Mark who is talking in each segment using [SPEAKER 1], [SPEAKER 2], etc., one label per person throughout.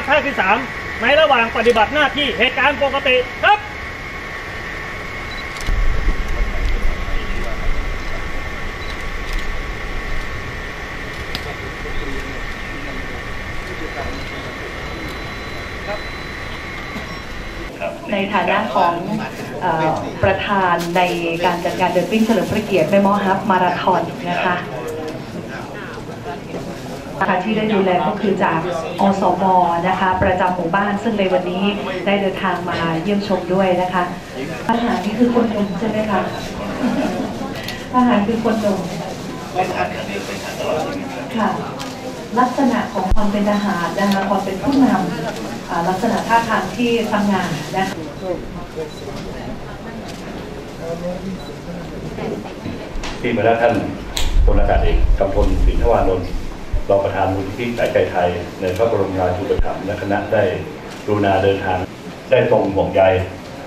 [SPEAKER 1] ครับภาคที่สามในระหว่างปฏิบัติหน้าที่เหตุการณ์ปกติครับ
[SPEAKER 2] ในฐานะของอประธานในการจัดการเดินวิ่งเฉลิมพระเกียรติแม่มอฮับมาราธอนนะคะ คะที่ได้ดูแลก็คือจากอสมนะคะ ประจำหมู่บ้านซึ่งในวันนี้ได้เดินทางมาเยี่ยมชมด้วยนะคะอาหารนี่คือคนหนุ่มใช่ไหมคะอาหารคือคนหนุ่มค่ะ ลักษณะของความเป็นทหารนะคะความเป็นผู้นำอ่าลักษณะท่าทางที่ทำงานนะคะ
[SPEAKER 3] ที่มาได้วท่านพลอากาศเอกกำพลสินทวานนท์ รองประธานมูลที่สายใจไทย ในพระบรมราชูปถัมภ์และคณะได้กรุณาเดินทาง ได้ทรงห่วงใย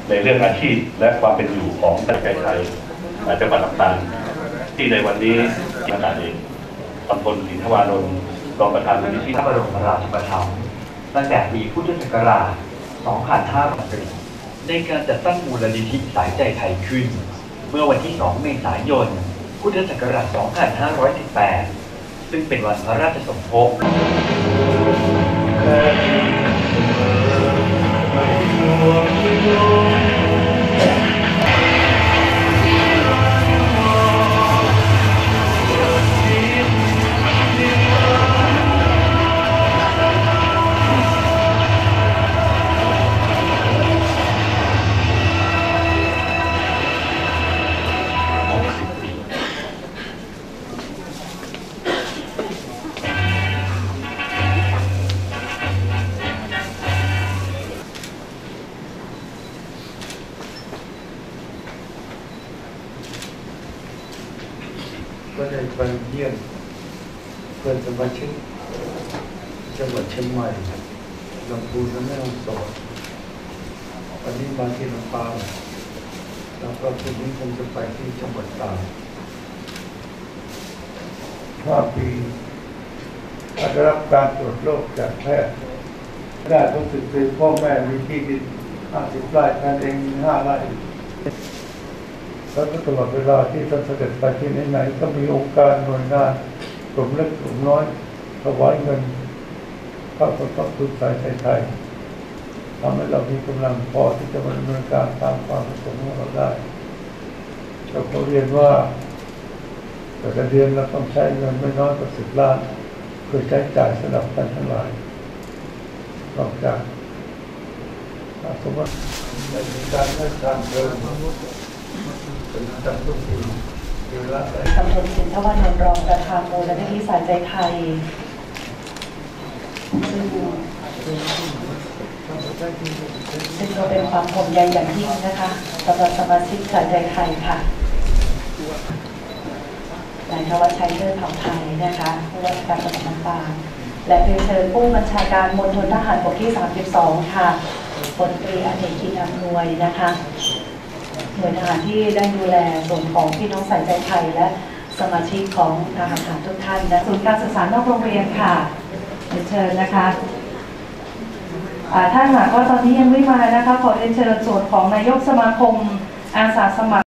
[SPEAKER 3] ในเรื่องอาชีพและความเป็นอยู่ของสายใจไทยอาจังหวัดลำปางที่ในวันนี้อากาศเอกกำพลสินทวานนท์รองประธานมูลที่
[SPEAKER 4] พระบรมราชูปถัมภ์ตั้งแต่ปีพุทธศักราช 2500ในการจัดตั้งมูลนิธิสายใจไทยขึ้น เมื่อวันที่ 2 เมษายน พุทธศักราช 2518 ซึ่งเป็นวันพระราชสมภพ
[SPEAKER 5] ก็ได้ไปเยี่ยมเพื่อนสมาชิกจังหวัดเชียงใหม่ลำพูนและแม่ฮ่องสอนวันนี้มาที่ลำปางแล้วก็คืนนี้คงจะไปที่จังหวัดตากห้าปีได้รับการตรวจโรคจากแพทย์ได้รู้สึกคือพ่อแม่มีที่ดินห้าสิบไร่ท่านเองมีห้าไร่ แล้วตลอดเวลาที่ท่านเสด็จไปที่ไหนๆก็มีองค์การหน่วยงานกลุ่มเล็กกลุ่มน้อยถวายเงินเข้าสมทบทุนสายไทยไทำให้เรามีกำลังพอที่จะดำเนินการตามความประสงค์ของเราได้เราก็เรียนว่าแต่ละเดือนเราต้องใช้เงินไม่น้อยกว่าสิบล้านเพื่อใช้จ่ายสำหรับท่านทั้งหลายนอกจากสมมติในการให้ทานเดินเป็นจำทุกปีเวลาใด
[SPEAKER 2] ตำรวจสินทวานนท์รองประธานมูลนิธิสายใจไทยซึ่งซึ่งก็เป็นความห่วงใยอย่างยิ่งนะคะสำหรับสมาชิกสายใจไทยค่ะนายธวัชชัยเลิศเผ่าไทยนะคะผู้ว่าราชการจังหวัดลำปางและเรียนเชิญผู้บัญชาการมณฑลทหารบกที่ 32 ค่ะพลตรีอเนกกินอำนวยนะคะ หน่วยทหารที่ได้ดูแลส่วนของพี่น้องสายใจไทยและสมาชิกของทหารฐานทุกท่านและศูนย์การศึกษานอกโรงเรียนค่ะเชิญนะคะอ่าถ้าหากว่าตอนนี้ยังไม่มานะคะขอเรียนเชิญส่วนของนายกสมาคมอาสาสมัคร